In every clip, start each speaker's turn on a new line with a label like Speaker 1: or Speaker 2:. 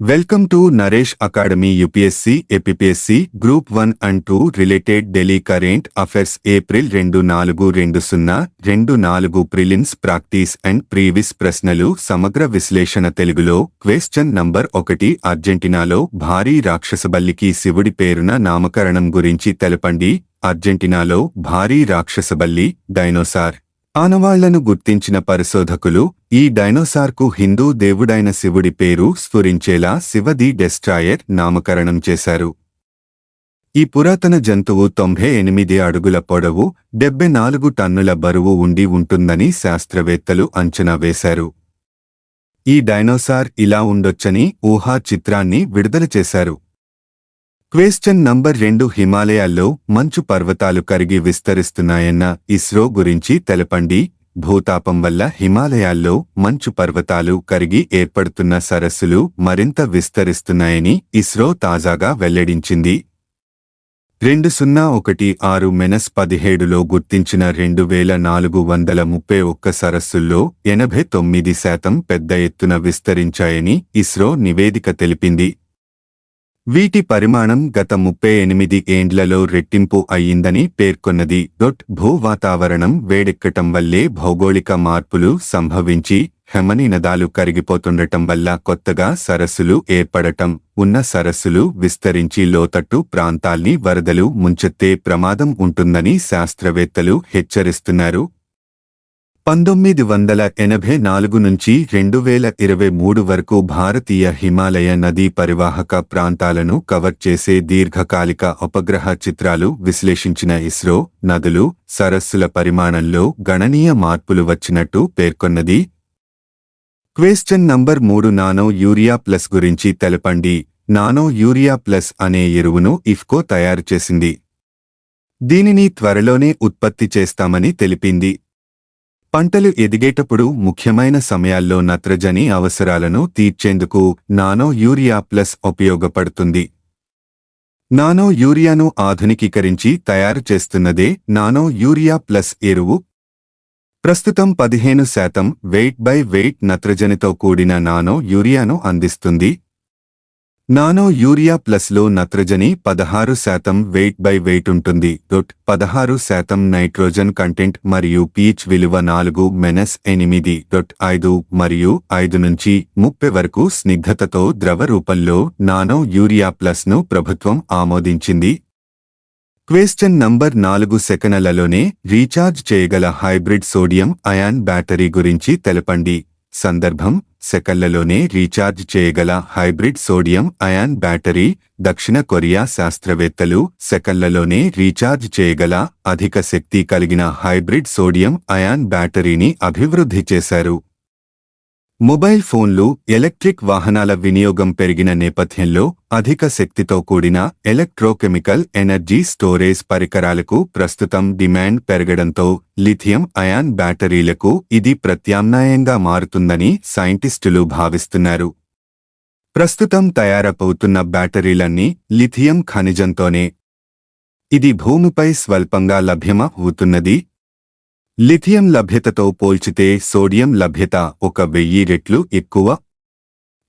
Speaker 1: Welcome to Naresh academy UPSC APSC group one and two related Delhi current affairs April రెండు నాలుగు రెండు సున్నా రెండు నాలుగు ప్రిలిమ్స్ ప్రాక్టీస్ అండ్ ప్రీవిస్ ప్రశ్నలు సమగ్ర విశ్లేషణ తెలుగులో క్వశ్చన్ నంబర్ ఒకటి అర్జెంటీనాలో భారీ రాక్షసబల్లికి శివుడి పేరున నామకరణం గురించి తెలపండి. అర్జెంటీనాలో భారీ రాక్షసబల్లి డైనోసార్. ఆనవాళ్ళను గుర్తించిన పరిశోధకులు ఈ డైనోసార్కు హిందూ దేవుడైన శివుడి పేరు స్ఫురించేలా శివది డెస్ట్రాయర్ నామకరణం చేశారు. ఈ పురాతన జంతువు తొంభై ఎనిమిది అడుగుల పొడవు డెబ్బై నాలుగు టన్నుల బరువు ఉండి ఉంటుందని శాస్త్రవేత్తలు అంచనా వేశారు. ఈ డైనోసార్ ఇలా ఉండొచ్చని ఊహా చిత్రాన్ని విడుదల చేశారు. క్వశ్చన్ నంబర్ రెండు హిమాలయాల్లో మంచు పర్వతాలు కరిగి విస్తరిస్తున్నాయన్న ఇస్రో గురించి తెలపండి. భూతాపం వల్ల హిమాలయాల్లో మంచు పర్వతాలు కరిగి ఏర్పడుతున్న సరస్సులు మరింత విస్తరిస్తున్నాయని ఇస్రో తాజాగా వెల్లడించింది. రెండు సున్నా ఒకటి ఆరు మెనస్ పదిహేడులో గుర్తించిన రెండు వేల నాలుగు వందల ముప్పై ఒక్క సరస్సుల్లో ఎనభై తొమ్మిది శాతం పెద్ద ఎత్తున విస్తరించాయని ఇస్రో నివేదిక తెలిపింది. వీటి పరిమాణం గత ముప్పై ఎనిమిది ఏండ్లలో రెట్టింపు అయ్యిందని పేర్కొన్నది. డొట్ భూ వాతావరణం వేడెక్కటం వల్లే భౌగోళిక మార్పులు సంభవించి హెమనినదాలు కరిగిపోతుండటం వల్ల కొత్తగా సరస్సులు ఏర్పడటం ఉన్న సరస్సులు విస్తరించి లోతట్టు ప్రాంతాల్ని వరదలు ముంచెత్తే ప్రమాదం ఉంటుందని శాస్త్రవేత్తలు హెచ్చరిస్తున్నారు. పంతొమ్మిది వందల ఎనభై నాలుగు నుంచి రెండు వేల ఇరవై మూడు వరకు భారతీయ హిమాలయ నదీ పరివాహక ప్రాంతాలను కవర్ చేసే దీర్ఘకాలిక ఉపగ్రహ చిత్రాలు విశ్లేషించిన ఇస్రో నదులు సరస్సుల పరిమాణంలో గణనీయ మార్పులు వచ్చినట్టు పేర్కొన్నది. క్వేశ్చన్ నంబర్ మూడు నానో యూరియా ప్లస్ గురించి తెలపండి. నానో యూరియా ప్లస్ అనే ఎరువును ఇఫ్కో తయారు చేసింది. దీనిని త్వరలోనే ఉత్పత్తి చేస్తామని తెలిపింది. పంటలు ఎదిగేటప్పుడు ముఖ్యమైన సమయాల్లో నత్రజని అవసరాలను తీర్చేందుకు నానో యూరియా ప్లస్ ఉపయోగపడుతుంది. నానో యూరియాను ఆధునికీకరించి తయారు చేస్తున్నదే నానో యూరియా ప్లస్ ఎరువు. ప్రస్తుతం పదిహేను శాతం వెయిట్ బై వెయిట్ నత్రజనితో కూడిన నానో యూరియాను అందిస్తుంది. నానో యూరియా ప్లస్లో నత్రజని పదహారు శాతం వెయిట్ బై వెయిట్ ఉంటుంది. డొట్ పదహారు శాతం నైట్రోజన్ కంటెంట్ మరియు పీచ్ విలువ నాలుగు మెనస్ ఎనిమిది డొట్ ఐదు మరియు ఐదు నుంచి ముప్పై వరకు స్నిగ్ధతతో ద్రవ రూపంలో నానో యూరియా ప్లస్ను ప్రభుత్వం ఆమోదించింది. క్వేశ్చన్ నంబర్ నాలుగు సెకనలలోనే రీఛార్జ్ చేయగల హైబ్రిడ్ సోడియం అయాన్ బ్యాటరీ గురించి తెలపండి. సందర్భం సెకళ్ళలోనే రీఛార్జ్ చేయగల హైబ్రిడ్ సోడియం అయాన్ బ్యాటరీ దక్షిణ కొరియా శాస్త్రవేత్తలు సెకళ్ళలోనే రీఛార్జ్ చేయగల అధిక శక్తి కలిగిన హైబ్రిడ్ సోడియం అయాన్ బ్యాటరీని అభివృద్ధి చేశారు. మొబైల్ ఫోన్లు ఎలక్ట్రిక్ వాహనాల వినియోగం పెరిగిన నేపథ్యంలో అధిక శక్తితో కూడిన ఎలక్ట్రోకెమికల్ ఎనర్జీ స్టోరేజ్ పరికరాలకు ప్రస్తుతం డిమాండ్ పెరగడంతో లిథియం అయాన్ బ్యాటరీలకు ఇది ప్రత్యామ్నాయంగా మారుతుందని సైంటిస్టులు భావిస్తున్నారు. ప్రస్తుతం తయారవుతున్న బ్యాటరీలన్నీ లిథియం ఖనిజంతోనే. ఇది భూమిపై స్వల్పంగా లభ్యమవుతున్నది లిథియం లభ్యతతో పోల్చితే సోడియం లభ్యత ఒక వెయ్యి రెట్లు ఎక్కువ.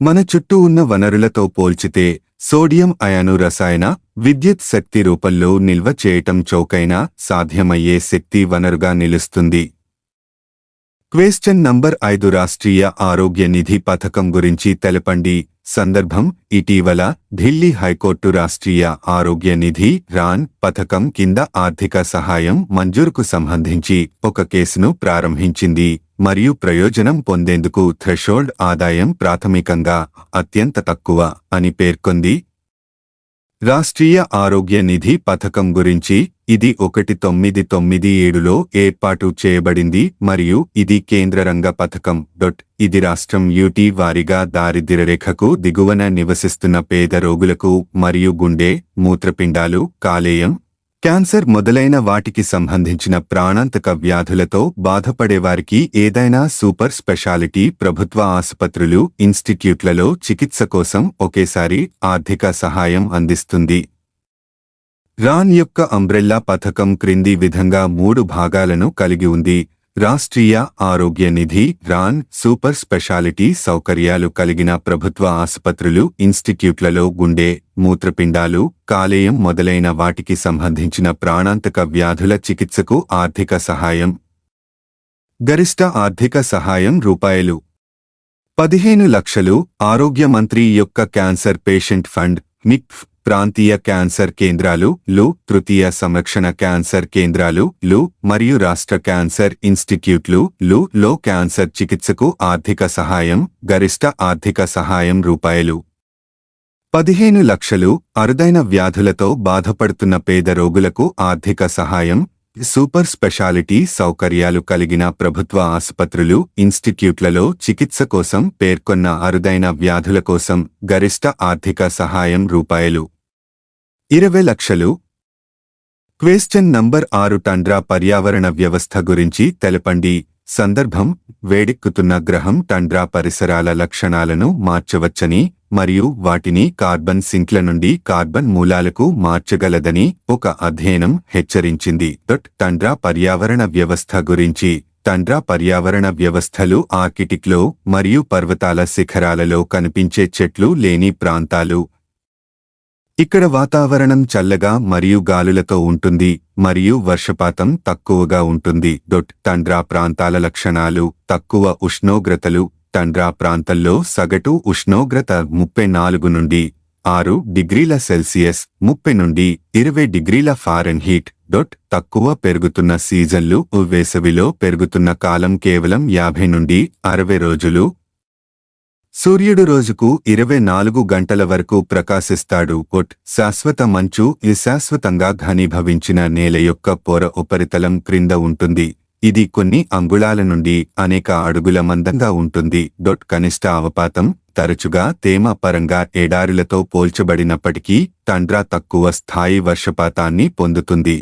Speaker 1: మన చుట్టూ ఉన్న వనరులతో పోల్చితే సోడియం అయాను రసాయన విద్యుత్ శక్తి రూపంలో నిల్వ చేయటం చౌకైన సాధ్యమయ్యే శక్తి వనరుగా నిలుస్తుంది. క్వేశ్చన్ నంబర్ ఐదు రాష్ట్రీయ ఆరోగ్య నిధి పథకం గురించి తెలపండి. సందర్భం ఇటీవల ఢిల్లీ హైకోర్టు రాష్ట్రీయ ఆరోగ్య నిధి రాన్ పథకం కింద ఆర్థిక సహాయం మంజూరుకు సంబంధించి ఒక కేసును ప్రారంభించింది. మరియు ప్రయోజనం పొందేందుకు థ్రెషోల్డ్ ఆదాయం ప్రాథమికంగా అత్యంత తక్కువ అని పేర్కొంది. రాష్ట్రీయ ఆరోగ్య నిధి పథకం గురించి ఇది ఒకటి తొమ్మిది తొమ్మిది ఏడులో ఏర్పాటు చేయబడింది మరియు ఇది కేంద్ర రంగ పథకం. డొట్. ఇది రాష్ట్రం యూటీ వారిగా దారిద్ర్యరేఖకు దిగువన నివసిస్తున్న పేద రోగులకు మరియు గుండె మూత్రపిండాలు కాలేయం క్యాన్సర్ మొదలైన వాటికి సంబంధించిన ప్రాణాంతక వ్యాధులతో బాధపడేవారికి ఏదైనా సూపర్ స్పెషాలిటీ ప్రభుత్వ ఆసుపత్రులు ఇన్స్టిట్యూట్లలో చికిత్స కోసం ఒకేసారి ఆర్థిక సహాయం అందిస్తుంది. రాన్ యొక్క అంబ్రెల్లా పథకం క్రింది విధంగా మూడు భాగాలను కలిగి ఉంది. రాష్ట్రీయ ఆరోగ్య నిధి రాన్ సూపర్ స్పెషాలిటీ సౌకర్యాలు కలిగిన ప్రభుత్వ ఆసుపత్రులు ఇన్స్టిట్యూట్లలో గుండె మూత్రపిండాలు కాలేయం మొదలైన వాటికి సంబంధించిన ప్రాణాంతక వ్యాధుల చికిత్సకు ఆర్థిక సహాయం. గరిష్ట ఆర్థిక సహాయం రూపాయలు. పదిహేను లక్షలు ఆరోగ్య మంత్రి యొక్క క్యాన్సర్ పేషెంట్ ఫండ్ మిక్ఫ్ ప్రాంతీయ క్యాన్సర్ కేంద్రాలు లు తృతీయ సంరక్షణ క్యాన్సర్ కేంద్రాలు లు మరియు రాష్ట్ర క్యాన్సర్ ఇన్స్టిట్యూట్లు లు లో క్యాన్సర్ చికిత్సకు ఆర్థిక సహాయం గరిష్ట ఆర్థిక సహాయం రూపాయలు. పదిహేను లక్షలు అరుదైన వ్యాధులతో బాధపడుతున్న పేద రోగులకు ఆర్థిక సహాయం సూపర్ స్పెషాలిటీ సౌకర్యాలు కలిగిన ప్రభుత్వ ఆసుపత్రులు ఇన్స్టిట్యూట్లలో చికిత్స కోసం పేర్కొన్న అరుదైన వ్యాధుల కోసం గరిష్ట ఆర్థిక సహాయం రూపాయలు. ఇరవై లక్షలు. క్వేశ్చన్ నంబర్ ఆరు టండ్రా పర్యావరణ వ్యవస్థ గురించి తెలపండి. సందర్భం వేడెక్కుతున్న గ్రహం టండ్రా పరిసరాల లక్షణాలను మార్చవచ్చని మరియు వాటిని కార్బన్ సింక్ల నుండి కార్బన్ మూలాలకు మార్చగలదని ఒక అధ్యయనం హెచ్చరించింది. దట్ టండ్రా పర్యావరణ వ్యవస్థ గురించి టండ్రా పర్యావరణ వ్యవస్థలు ఆర్కిటిక్లో మరియు పర్వతాల శిఖరాలలో కనిపించే చెట్లు లేని ప్రాంతాలు. ఇక్కడ వాతావరణం చల్లగా మరియు గాలులతో ఉంటుంది మరియు వర్షపాతం తక్కువగా ఉంటుంది. డొట్ తండ్రా ప్రాంతాల లక్షణాలు తక్కువ ఉష్ణోగ్రతలు. తండ్రా ప్రాంతంలో సగటు ఉష్ణోగ్రత ముప్పై నాలుగు నుండి ఆరు డిగ్రీల సెల్సియస్ ముప్పై నుండి ఇరవై డిగ్రీల ఫారెన్హీట్. డొట్ తక్కువ పెరుగుతున్న సీజన్లు వేసవిలో పెరుగుతున్న కాలం కేవలం యాభై నుండి అరవై రోజులు. సూర్యుడు రోజుకు ఇరవై నాలుగు గంటల వరకు ప్రకాశిస్తాడు. కొట్ శాశ్వత మంచు ఈ శాశ్వతంగా ఘనీభవించిన నేల యొక్క పొర ఉపరితలం క్రింద ఉంటుంది. ఇది కొన్ని అంగుళాల నుండి అనేక అడుగుల మందంగా ఉంటుంది. డొట్ కనిష్ట అవపాతం తరచుగా తేమ పరంగా ఎడారులతో పోల్చబడినప్పటికీ తండ్రా తక్కువ స్థాయి వర్షపాతాన్ని పొందుతుంది.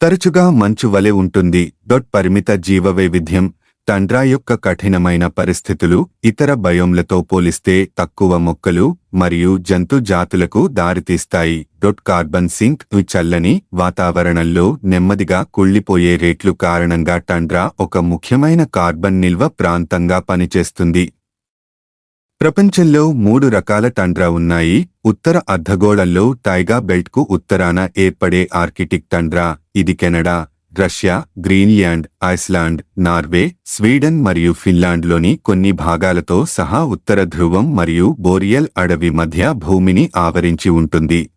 Speaker 1: తరచుగా మంచు వలె ఉంటుంది. డొట్ పరిమిత జీవవైవిధ్యం టండ్రా యొక్క కఠినమైన పరిస్థితులు ఇతర బయోమ్లతో పోలిస్తే తక్కువ మొక్కలు మరియు జంతు జాతులకు దారితీస్తాయి. డొట్ కార్బన్ సింక్ చల్లని వాతావరణంలో నెమ్మదిగా కుళ్ళిపోయే రేట్లు కారణంగా టండ్రా ఒక ముఖ్యమైన కార్బన్ నిల్వ ప్రాంతంగా పనిచేస్తుంది. ప్రపంచంలో మూడు రకాల టండ్రా ఉన్నాయి. ఉత్తర అర్ధగోళంలో టైగా బెల్ట్కు ఉత్తరాన ఏర్పడే ఆర్కిటిక్ టండ్రా ఇది Canada. Russia Greenland Iceland Norway Sweden మరియు ఫిన్లాండ్లోని కొన్ని భాగాలతో సహా ఉత్తర ధ్రువం మరియు బోరియల్ అడవి మధ్య భూమిని ఆవరించి ఉంటుంది.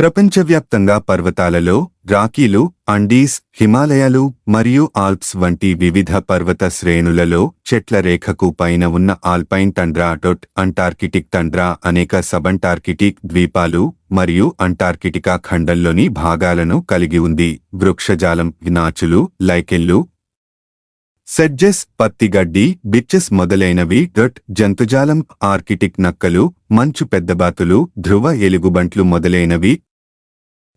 Speaker 1: ప్రపంచవ్యాప్తంగా పర్వతాలలో రాకీలు అండీస్ హిమాలయాలు మరియు ఆల్ప్స్ వంటి వివిధ పర్వత శ్రేణులలో చెట్ల రేఖకు పైన ఉన్న alpine tundra dot Antarctic tundra అనేక సబంటార్కిటిక్ ద్వీపాలు మరియు అంటార్కిటికా ఖండంలోని భాగాలను కలిగి ఉంది. వృక్షజాలం నాచులు లైకెళ్ళు సెడ్జెస్ పత్తిగడ్డి బిచ్చెస్ మొదలైనవి డొట్ జంతుజాలం ఆర్కిటిక్ నక్కలు మంచు పెద్దబాతులు ధ్రువ ఎలుగుబంట్లు మొదలైనవి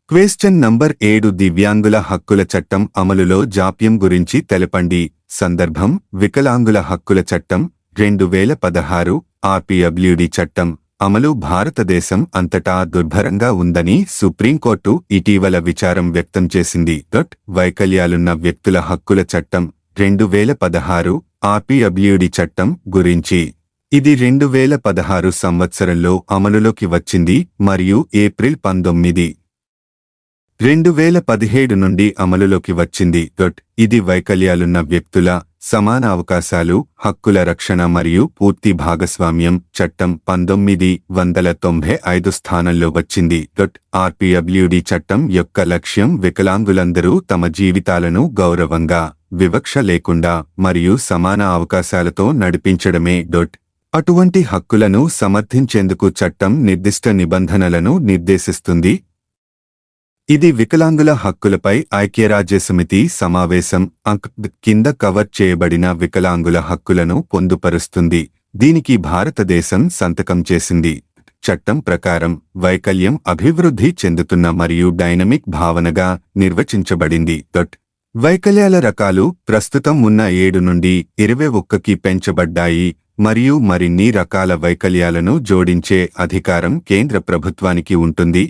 Speaker 1: క్వేశ్చన్ నంబర్ ఏడు దివ్యాంగుల హక్కుల చట్టం అమలులో జాప్యం గురించి తెలపండి. సందర్భం వికలాంగుల హక్కుల చట్టం రెండు వేల పదహారు ఆర్పిడబ్ల్యూడి చట్టం. అమలు భారతదేశం అంతటా దుర్భరంగా ఉందని సుప్రీంకోర్టు ఇటీవల విచారం వ్యక్తం చేసింది. డొట్ వైకల్యాలున్న వ్యక్తుల హక్కుల చట్టం రెండు వేల పదహారు ఆర్పిడబ్ల్యూడి చట్టం గురించి. ఇది రెండు వేల పదహారు సంవత్సరంలో అమలులోకి వచ్చింది మరియు ఏప్రిల్ పంతొమ్మిది రెండు వేల పదిహేడు నుండి అమలులోకి వచ్చింది డొట్ ఇది వైకల్యాలున్న వ్యక్తుల సమాన అవకాశాలు హక్కుల రక్షణ మరియు పూర్తి భాగస్వామ్యం చట్టం పంతొమ్మిది వందల తొంభై ఐదు స్థానంలో వచ్చింది డొట్ ఆర్పిడబ్ల్యూడి చట్టం యొక్క లక్ష్యం వికలాంగులందరూ తమ జీవితాలను గౌరవంగా వివక్ష లేకుండా మరియు సమాన అవకాశాలతో నడిపించడమే డొట్ అటువంటి హక్కులను సమర్థించేందుకు చట్టం నిర్దిష్ట నిబంధనలను నిర్దేశిస్తుంది ఇది వికలాంగుల హక్కులపై ఐక్యరాజ్యసమితి సమావేశం అంక్ కింద కవర్ చేయబడిన వికలాంగుల హక్కులను పొందుపరుస్తుంది. దీనికి భారతదేశం సంతకం చేసింది. చట్టం ప్రకారం వైకల్యం అభివృద్ధి చెందుతున్న మరియు డైనమిక్ భావనగా నిర్వచించబడింది. దట్ వైకల్యాల రకాలు ప్రస్తుతం ఉన్న ఏడు నుండి ఇరవై ఒక్కకి పెంచబడ్డాయి మరియు మరిన్ని రకాల వైకల్యాలను జోడించే అధికారం కేంద్ర ప్రభుత్వానికి ఉంటుంది.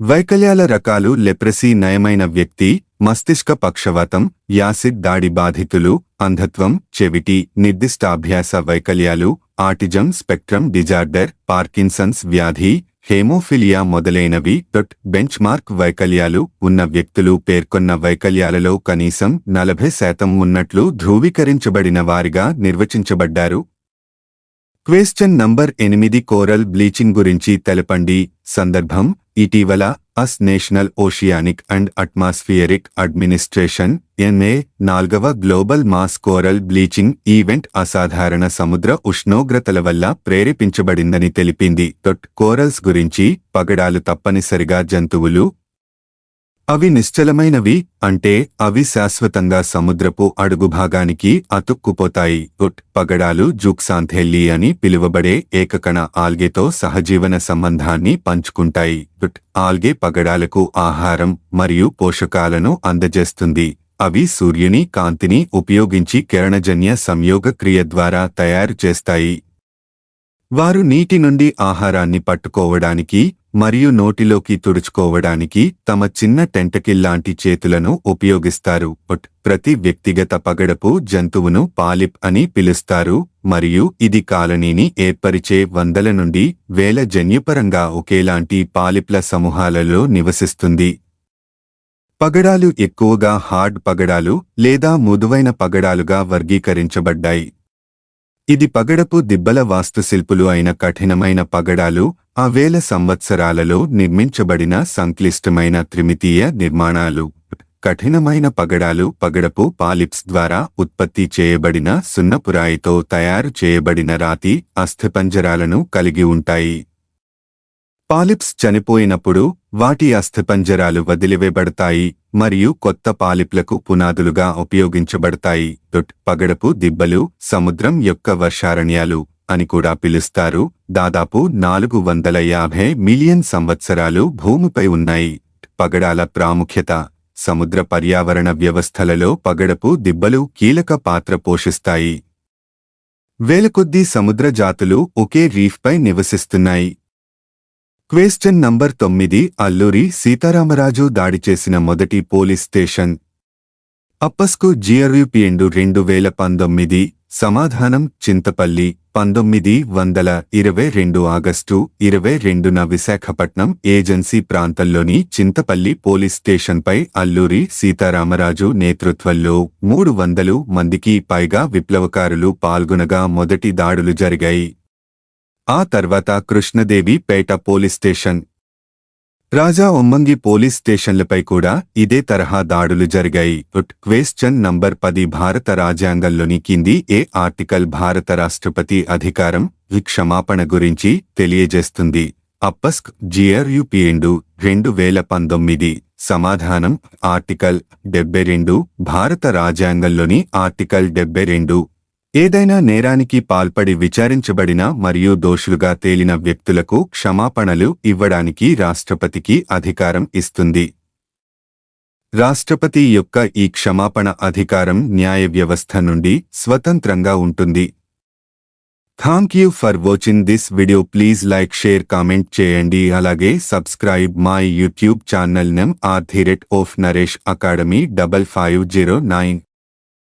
Speaker 1: వైకల్యాల రకాలు లెప్రసీ నయమైన వ్యక్తి మస్తిష్క పక్షవాతం యాసిడ్ దాడి బాధితులు అంధత్వం చెవిటి నిర్దిష్టాభ్యాస వైకల్యాలు ఆటిజం స్పెక్ట్రమ్ డిజార్డర్ పార్కిన్సన్స్ వ్యాధి హేమోఫిలియా మొదలైనవి డొట్ బెంచ్ మార్క్ వైకల్యాలు ఉన్న వ్యక్తులు పేర్కొన్న వైకల్యాలలో కనీసం నలభై శాతం ఉన్నట్లు ధృవీకరించబడిన వారిగా నిర్వచించబడ్డారు. క్వేశ్చన్ నంబర్ ఎనిమిది కోరల్ బ్లీచింగ్ గురించి తెలపండి. సందర్భం ఇటీవల US national oceanic and atmospheric administration ఎన్ఏ నాల్గవ global mass coral bleaching event అసాధారణ సముద్ర ఉష్ణోగ్రతల వల్ల ప్రేరేపించబడిందని తెలిపింది. తొట్ కోరల్స్ గురించి పగడాలు తప్పనిసరిగా జంతువులు అవి నిశ్చలమైనవి అంటే అవి శాశ్వతంగా సముద్రపు అడుగు భాగానికి అతుక్కుపోతాయి. ఉట్ పగడాలు జూక్సాంథెల్లి అని పిలువబడే ఏకకణ ఆల్గేతో సహజీవన సంబంధాన్ని పంచుకుంటాయి. గుట్ ఆల్గే పగడాలకు ఆహారం మరియు పోషకాలను అందజేస్తుంది. అవి సూర్యుని కాంతిని ఉపయోగించి కిరణజన్య సంయోగ క్రియ ద్వారా తయారు చేస్తాయి. వారు నీటి నుండి ఆహారాన్ని పట్టుకోవడానికి మరియు నోటిలోకి తుడుచుకోవడానికి తమ చిన్న టెంటకిల్లాంటి చేతులను ఉపయోగిస్తారు. ఒట్ ప్రతి వ్యక్తిగత పగడపు జంతువును పాలిప్ అని పిలుస్తారు మరియు ఇది కాలనీని ఏర్పరిచే వందల నుండి వేల జన్యుపరంగా ఒకేలాంటి పాలిప్ల సమూహాలలో నివసిస్తుంది. పగడాలు ఎక్కువగా హార్డ్ పగడాలు లేదా మృదువైన పగడాలుగా వర్గీకరించబడ్డాయి. ఇది పగడపు దిబ్బల వాస్తుశిల్పులు అయిన కఠినమైన పగడాలు ఆ వేల సంవత్సరాలలో నిర్మించబడిన సంక్లిష్టమైన త్రిమితీయ నిర్మాణాలు. కఠినమైన పగడాలు పగడపు పాలిప్స్ ద్వారా ఉత్పత్తి చేయబడిన సున్నపురాయితో తయారు చేయబడిన రాతి అస్థిపంజరాలను కలిగి ఉంటాయి. పాలిప్స్ చనిపోయినప్పుడు వాటి అస్థిపంజరాలు వదిలివేయబడతాయి మరియు కొత్త పాలిప్లకు పునాదులుగా ఉపయోగించబడతాయి. డొట్ పగడపు దిబ్బలు సముద్రం యొక్క వర్షారణ్యాలు అని కూడా పిలుస్తారు. దాదాపు నాలుగు వందల యాభై మిలియన్ సంవత్సరాలు భూమిపై ఉన్నాయి. పగడాల ప్రాముఖ్యత సముద్ర పర్యావరణ వ్యవస్థలలో పగడపు దిబ్బలు కీలక పాత్ర పోషిస్తాయి. వేలకొద్దీ సముద్ర జాతులు ఒకే రీఫ్పై నివసిస్తున్నాయి. క్వేశ్చన్ నంబర్ తొమ్మిది అల్లూరి సీతారామరాజు దాడి చేసిన మొదటి పోలీస్ స్టేషన్. అప్పస్కు జిఆర్యుపిఎండు రెండు వేల పంతొమ్మిది సమాధానం చింతపల్లి పంతొమ్మిది వందల ఇరవై రెండు ఆగస్టు ఇరవై రెండున విశాఖపట్నం ఏజెన్సీ ప్రాంతంలోని చింతపల్లి పోలీస్ స్టేషన్పై అల్లూరి సీతారామరాజు నేతృత్వంలో మూడు వందలు మందికి పైగా విప్లవకారులు పాల్గొనగా మొదటి దాడులు జరిగాయి. ఆ తర్వాత Krishnadevipeta police station. Rajavommangi police స్టేషన్లపై కూడా ఇదే తరహా దాడులు జరిగాయి. ఉట్ క్వేశ్చన్ నంబర్ పది భారత రాజ్యాంగంలోని కింది ఏ ఆర్టికల్ భారత రాష్ట్రపతి అధికారం క్షమాపణ గురించి తెలియజేస్తుంది. అప్పస్క్ జిఆర్యుపిఎండు రెండు వేల పంతొమ్మిది సమాధానం ఆర్టికల్ డెబ్బై రెండు భారత రాజ్యాంగంలోని ఆర్టికల్ డెబ్బై రెండు ఏదైనా నేరానికి పాల్పడి విచారించబడిన మరియు దోషులుగా తేలిన వ్యక్తులకు క్షమాపణలు ఇవ్వడానికి రాష్ట్రపతికి అధికారం ఇస్తుంది. రాష్ట్రపతి యొక్క ఈ క్షమాపణ అధికారం న్యాయ వ్యవస్థ నుండి స్వతంత్రంగా ఉంటుంది. Thank you for watching this video. Please like share comment చేయండి. అలాగే subscribe my YouTube channel name are the rate of Naresh academy double five zero nine.